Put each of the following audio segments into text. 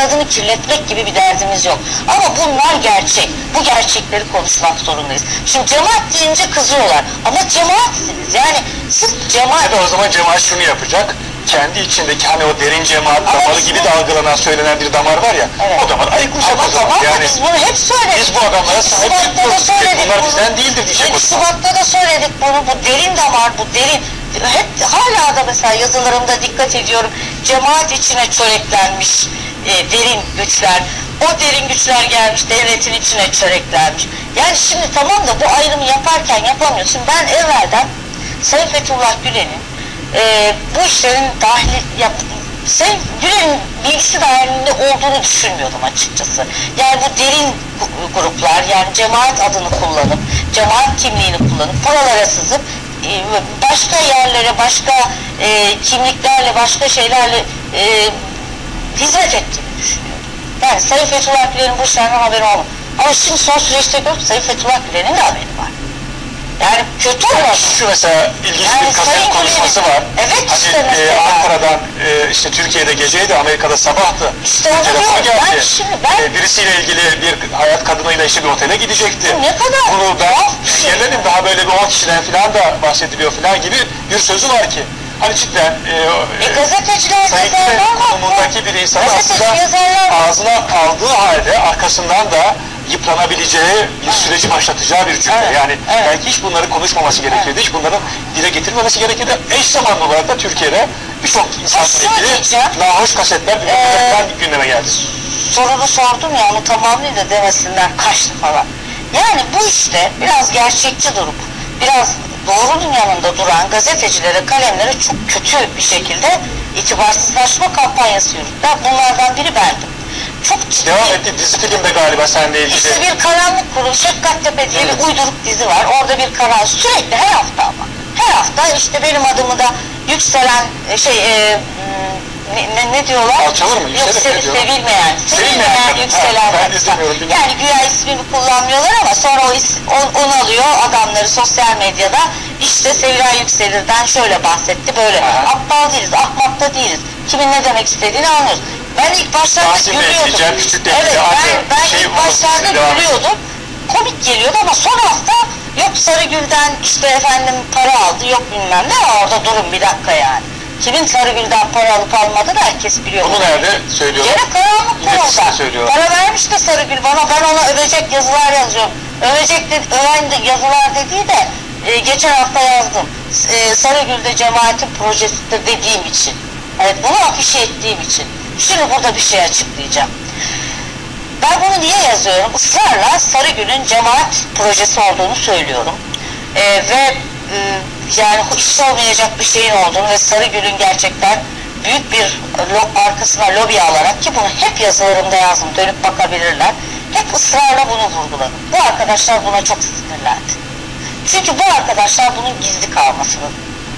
adını kirletmek gibi bir derdimiz yok. Ama bunlar gerçek. Bu gerçekleri konuşmak zorundayız. Şimdi cemaat deyince kızıyorlar. Ama cemaatsiniz. Yani siz cemaat... Ya da o zaman cemaat şunu yapacak. Kendi içindeki hani o derin cemaat Ama damarı gibi de algılanan söylenen bir damar var ya. Evet. O damar ayıkmış Ama o zaman. tamam da Yani biz bunu hep söyledik. biz bu adamlara sahip Şubat'ta da söyledik Bunlar bunu. bizden değildir diyecek o 7 zaman. Şubat'ta da söyledik bunu. Bu derin damar, bu derin. Hep hala da mesela yazılarımda dikkat ediyorum. Cemaat içine çöreklenmiş e, derin güçler. O derin güçler gelmiş devletin içine çöreklenmiş. Yani şimdi tamam da bu ayrımı yaparken yapamıyorsun. Ben evvelden Sayın Fethullah Gülen'in e, bu işlerin dahili yap, Sayın Gülen'in bilgisi dahilinde olduğunu düşünmüyordum açıkçası. Yani bu derin gruplar yani cemaat adını kullanıp, cemaat kimliğini kullanıp paralara sızıp e, başka yerlere, başka e, kimliklerle, başka şeylerle e, hizmet ettiğini düşünüyordum. Yani Sayın Fethullah Gülen'in bu işlerden haberi olmadı. Ama şimdi son süreçte gördük Sayın Fethullah Gülen'in de haberi var. Yani kötü olmadı. Şu mesela ilginç Yani bir kaset konuşması Gülen'in- var. Evet hani, işte e, mesela. Ankara'dan e, işte Türkiye'de geceydi, Amerika'da sabahtı. İşte onu diyorum. geldi. Ben şimdi ben- E, birisiyle ilgili bir hayat kadınıyla işte bir otele gidecekti. Bu ne kadar Bunu ben şey. engelledim. Daha böyle bir 10 kişiden falan da bahsediliyor falan gibi bir sözü var ki. Hani cidden e, E, gazeteciler var. konumundaki bir insan aslında yazarlar ağzına aldığı halde arkasından da yıpranabileceği bir süreci başlatacağı bir cümle. Evet, Yani evet. belki hiç bunları konuşmaması gerekirdi, hiç bunların dile getirmemesi gerekirdi. Eş zamanlı olarak da Türkiye'de birçok insanla ilgili nahoş kasetler ee, gündeme geldi. sorunu sordum ya onu tamamlayın da demesinler kaçtı falan. Yani bu işte biraz gerçekçi durup biraz doğrunun yanında duran gazetecilere, kalemlere çok kötü bir şekilde itibarsızlaşma kampanyası yürüttüler. Bunlardan biri bendim. Çok ciddi. Devam etti dizi filmde galiba seninle ilgili. İşte bir karanlık kurul, Şefkattepe diye bir uyduruk dizi var. Orada bir karan sürekli her hafta ama. Her hafta işte benim adımı da yükselen e, şey e, ne, ne, ne diyorlar? Alçalır mı? Yok Yükselir se- sevilmeyen. Sevilmeyen Sevilmeyen yükselen. Ha, ben bilmiyorum. Yani güya ismini kullanmıyorlar ama sonra o is, adamları sosyal medyada işte Sevilay Yükselir'den şöyle bahsetti böyle. Aha. Aptal değiliz, ahmak da değiliz. Kimin ne demek istediğini anlıyoruz. Ben ilk başlarda gülüyordum. Evet ben, ben şey ilk başlarda gülüyordum. Komik geliyordu ama son hafta yok Sarıgül'den işte efendim para aldı yok bilmem ne orada durun bir dakika yani. Kimin Sarıgül'den para alıp almadı da herkes biliyor. Bunu nerede söylüyorlar? Gene karanlık kurulda. söylüyorlar. Para vermiş de Sarıgül bana ben ona övecek yazılar yazıyorum. Övecek de, öven de yazılar dediği de e, geçen hafta yazdım. E, Sarıgül'de cemaatin projesidir dediğim için. Evet bunu afişe ettiğim için. Şimdi burada bir şey açıklayacağım. Ben bunu niye yazıyorum? Israrla Sarıgül'ün cemaat projesi olduğunu söylüyorum. Ee, ve e, yani hiç olmayacak bir şeyin olduğunu ve Sarıgül'ün gerçekten büyük bir lo- arkasına lobi alarak ki bunu hep yazılarımda yazdım dönüp bakabilirler. Hep ısrarla bunu vurguladım. Bu arkadaşlar buna çok sinirlendi. Çünkü bu arkadaşlar bunun gizli kalmasını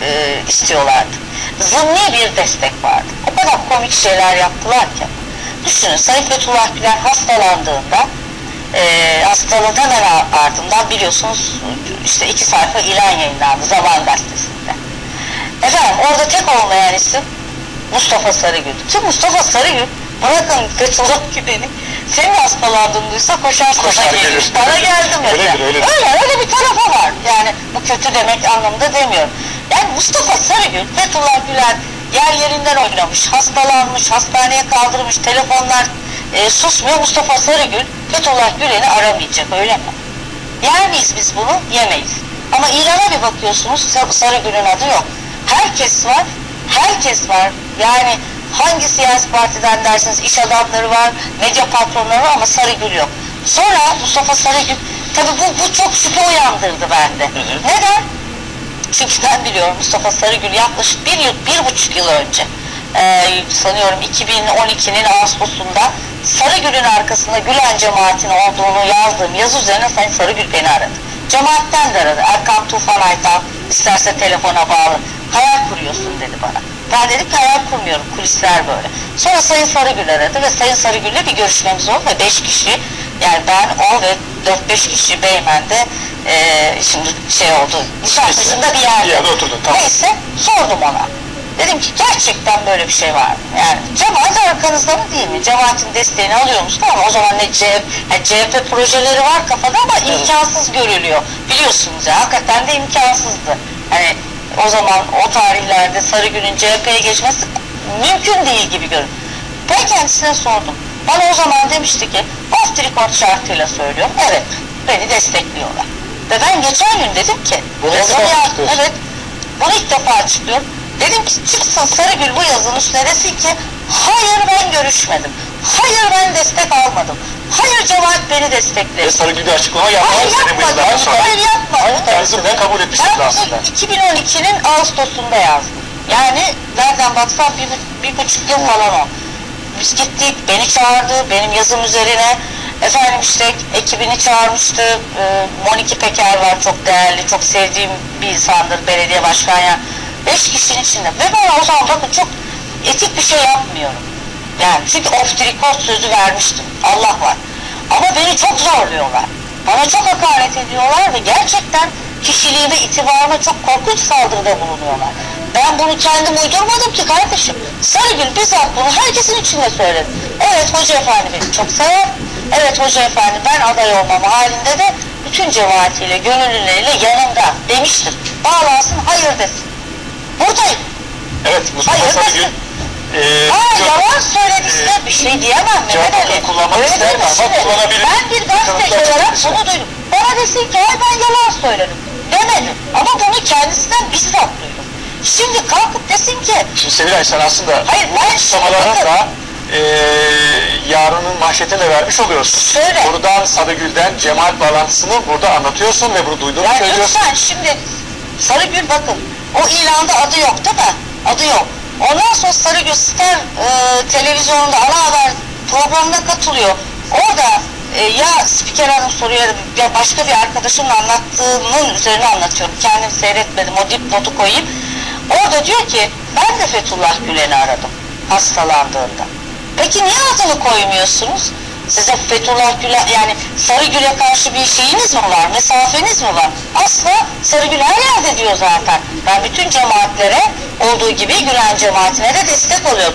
e, istiyorlardı. Zımni bir destek vardı. O kadar komik şeyler yaptılar ki. Düşünün Sayın Fethullah Gülen hastalandığında e, hastalığın hemen ar- ardından biliyorsunuz işte iki sayfa ilan yayınlandı Zaman Gazetesi'nde. Efendim orada tek olmayan isim Mustafa Sarıgül. Ki Mustafa Sarıgül bırakın Fethullah Gülen'i senin hastalandığını duysa koşar koşar Koşar gelir. gelir. Bana geldi mesela. Öyledir, öyledir. Öyle öyle bir tarafı var. Yani bu kötü demek anlamında demiyorum. Yani Mustafa Sarıgül, Fethullah Gülen yer yerinden oynamış, hastalanmış, hastaneye kaldırmış, telefonlar e, susmuyor. Mustafa Sarıgül, Fethullah Gülen'i aramayacak öyle mi? Yer miyiz biz bunu? Yemeyiz. Ama ilana bir bakıyorsunuz Sar- Sarıgül'ün adı yok. Herkes var, herkes var. Yani hangi siyasi partiden dersiniz iş adamları var, medya patronları var ama Sarıgül yok. Sonra Mustafa Sarıgül, tabii bu, bu çok şüphe uyandırdı bende. hı. Neden? Çünkü ben biliyorum Mustafa Sarıgül yaklaşık bir yıl, bir buçuk yıl önce e, sanıyorum 2012'nin Ağustos'unda Sarıgül'ün arkasında Gülen cemaatinin olduğunu yazdığım yazı üzerine Sayın Sarıgül beni aradı. Cemaatten de aradı. Erkan Tufan Aytan isterse telefona bağlı. Hayal kuruyorsun dedi bana. Ben dedim ki hayal kurmuyorum. Kulisler böyle. Sonra Sayın Sarıgül aradı ve Sayın Sarıgül'le bir görüşmemiz oldu ve beş kişi yani ben o ve dört beş kişi Beymen'de e, şimdi şey oldu. Nişantaşı'nda bir yerde. Bir yerde oturdun, tamam. Neyse sordum ona. Dedim ki gerçekten böyle bir şey var mı? Yani cemaat arkanızda mı değil mi? Cemaatin desteğini alıyor musun? Ama o zaman ne CHP, yani CHP projeleri var kafada ama imkansız görülüyor. Biliyorsunuz ya hakikaten de imkansızdı. O zaman o tarihlerde Sarıgül'ün CHP'ye geçmesi mümkün değil gibi görünüyor. Ben kendisine sordum. Bana o zaman demişti ki off the record şartıyla söylüyorum. Evet beni destekliyorlar. Ve ben geçen gün dedim ki Bunu ilk yazılı defa ya- açıklıyorsun. evet bunu ilk defa açıklıyorum. Dedim ki çıksın Sarıgül bu yazının üstüne desin ki hayır ben görüşmedim. Hayır ben destek almadım. Hayır cemaat beni destekledi. Ve Sarıgül bir açıklama yapmalı Hayır yapmadım. Hayır yapmadım. Tarzından kabul etmiştik Ben aslında. bunu 2012'nin Ağustos'unda yazdım. Yani nereden baksan bir, bir buçuk yıl falan o. Biz gittik, beni çağırdı, benim yazım üzerine. Efendim işte ekibini çağırmıştı. Ee, Moniki Peker var, çok değerli, çok sevdiğim bir insandır belediye başkanı. ya. Beş kişinin içinde. Ve ben o zaman bakın çok etik bir şey yapmıyorum. Yani çünkü off the record sözü vermiştim. Allah var. Ama beni çok zorluyorlar. Bana çok hakaret ediyorlar ve gerçekten kişiliğime, itibarıma çok korkunç saldırıda bulunuyorlar. Ben bunu kendim uydurmadım ki kardeşim. Sarıgül bizzat bunu herkesin içinde söyledi. Evet hoca efendi beni çok sever. Evet hoca efendi ben aday olmam halinde de bütün cemaatiyle, gönüllüleriyle yanımda demiştir. Bağlansın hayır desin. Buradayım. Evet Mustafa Hayır, Sarıgül. desin. E, Ha çok- yalan söylediyse bir şey diyemem cevap Mehmet Ali. Öyle değil mi? ama Şimdi kullanabilirim. Ben bir çıkmışlar. bunu duydum. Bana desin ki "Ay ben yalan söyledim. Demedim. Ama bunu kendisinden bizzat duydum. Şimdi kalkıp desin ki Şimdi Sevilay sen aslında Hayır, ben şimdi- da e, yarının manşetini de vermiş oluyorsun. Şöyle. Buradan Sadıgül'den cemaat bağlantısını burada anlatıyorsun ve bunu duyduğunu Ya söylüyorsun. lütfen şimdi Sarıgül bakın o ilanda adı yok değil mi? Adı yok. Ondan sonra Sarıgül Star e, televizyonunda ana haber programına katılıyor. Orada e, ya spiker hanım soruyor ya başka bir arkadaşımın anlattığının üzerine anlatıyorum. Kendim seyretmedim o dipnotu koyayım. Orada diyor ki ben de Fethullah Gülen'i aradım hastalandığında. Peki niye adını koymuyorsunuz? Size Fethullah Gülen yani Sarıgül'e karşı bir şeyiniz mi var? Mesafeniz mi var? Asla Sarıgül her yerde diyor zaten. Ben bütün cemaatlere olduğu gibi Gülen cemaatine de destek oluyorum.